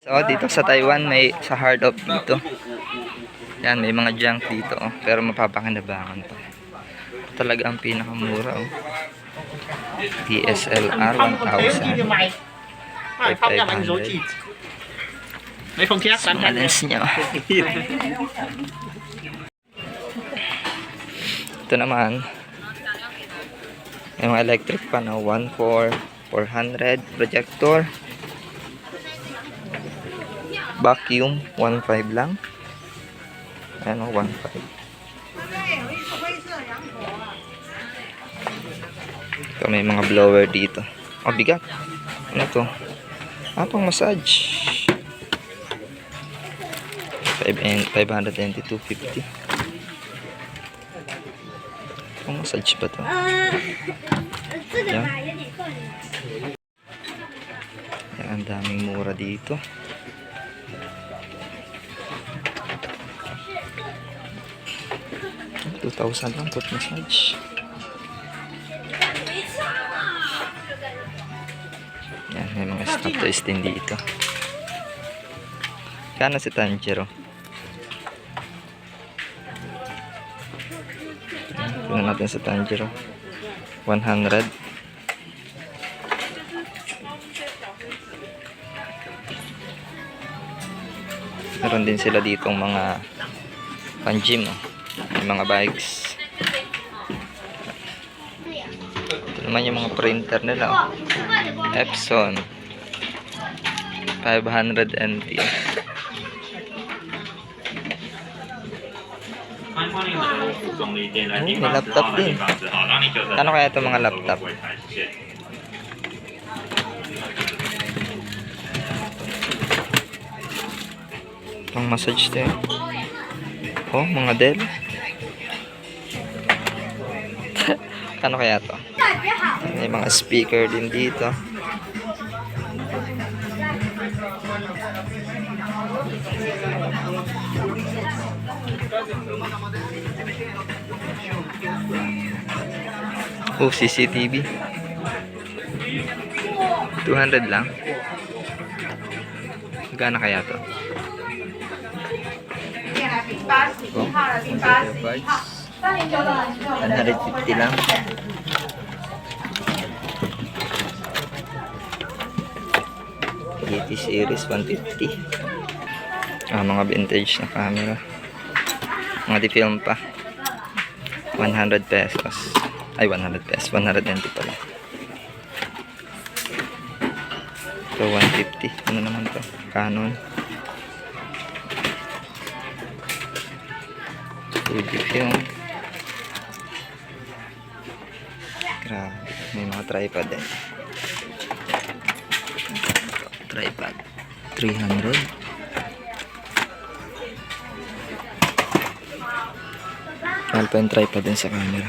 So dito sa Taiwan may sa hard of dito. Yan may mga junk dito oh, pero mapapakinabangan pa. Ito talaga ang pinakamura oh. DSLR 1000. 5,500. May fong kaya san lens niya. Oh. Ito naman. Yung electric pan 1 for projector vacuum 1.5 lang. Ano 1.5 ito may mga blower dito. Ah, Mabigat oh, ano to? Ah massage. 592.50 pang massage ba to? Yan yan ang daming mura dito. Two thousand lang foot massage. Yan, may mga stop toys din dito. Kano si Tanjiro? Tingnan natin sa Tanjiro. 100. Meron din sila ditong mga pan-gym, oh. May mga bikes. Ito naman yung mga printer nila, oh. Epson. 500 NT. Oh, may laptop din. Ano kaya itong mga laptop? Pang massage din. Oh, mga Dell. Ano kaya to? May mga speaker din dito. Oh, CCTV. 200 lang. Gana kaya to? Oh, 105. 150 lang. GT series 150. Ah, mga vintage na camera. Mga di-film pa. 100 pesos. Ay, 100 pesos. 120 pala. So, 150. Ano naman to? Canon. Fujifilm. Grabe. May mga tripod din. Tripod. 300. Mahal pa yung tripod din sa camera.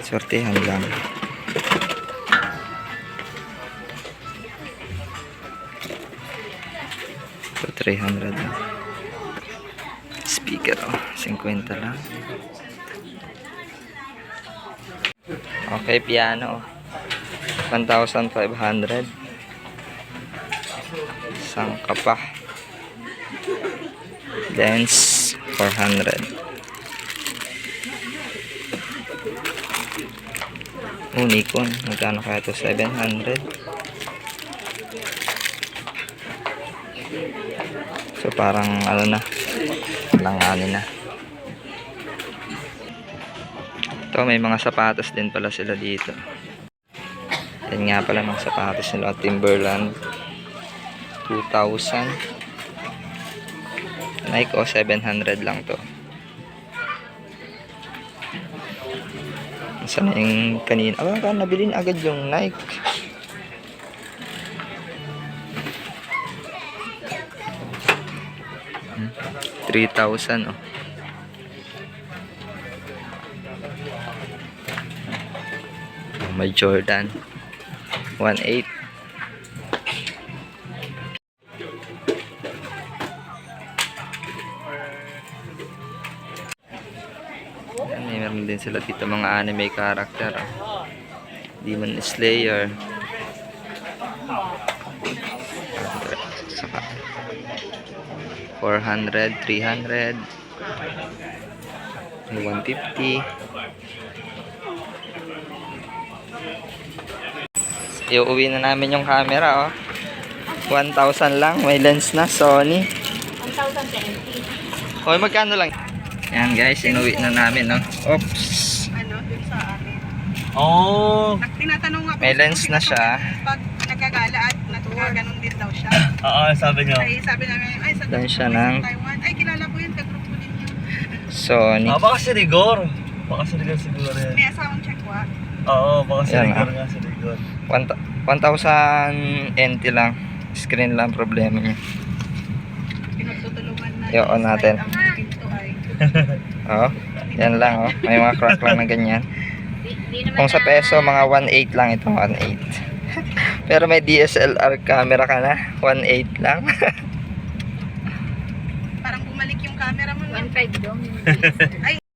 Sortehan lang. So, 300 lang. Speaker, oh. 50 lang. Okay, piano. 1,500. Sangkapa. Lens, 400. Oh, Nikon. Magkano kaya ito? 700. So, parang ano na. Langanin na. Ito, may mga sapatos din pala sila dito. Yan nga pala mga sapatos nila. Timberland. 2,000. Nike o 700 lang to. Saan na yung kanina? Ah, baka nabilin agad yung Nike. Hmm, 3,000 oh. May Jordan. 1.8. Yan, may meron din sila dito mga anime character. Oh. Demon Slayer. Saka 400, 300, 150. Iuwi na namin yung camera, oh. 1,000 lang. May lens na, Sony. 1,020. Hoy, magkano lang? Yan guys, inuwi na namin, no? Oops. Ano, dun sa amin. Oh. Tinatanong nga May lens na siya. Pag nagkagala at natuwa, ganun din daw siya. Oo, sabi niyo. Ay, sabi namin, ay, sa Dan siya ng- Taiwan. Ay, kilala ko yun, kagrupo ninyo. Sony. Ah, baka si Rigor. Baka si Rigor siguro yan. May asawang checkwa. Oo, baka si Yan, Rigor ah. nga si Rigor. 1,000 NT lang. Screen lang problema niya. Pinagtutulungan natin. Ang pinto ay. Oh, yan lang, oh. May mga crack lang na ganyan. Kung sa peso, mga 1.8 lang ito, 1.8. Pero may DSLR camera ka na, 1.8 lang. Parang bumalik yung camera mo. no? 1.5 daw. Ay,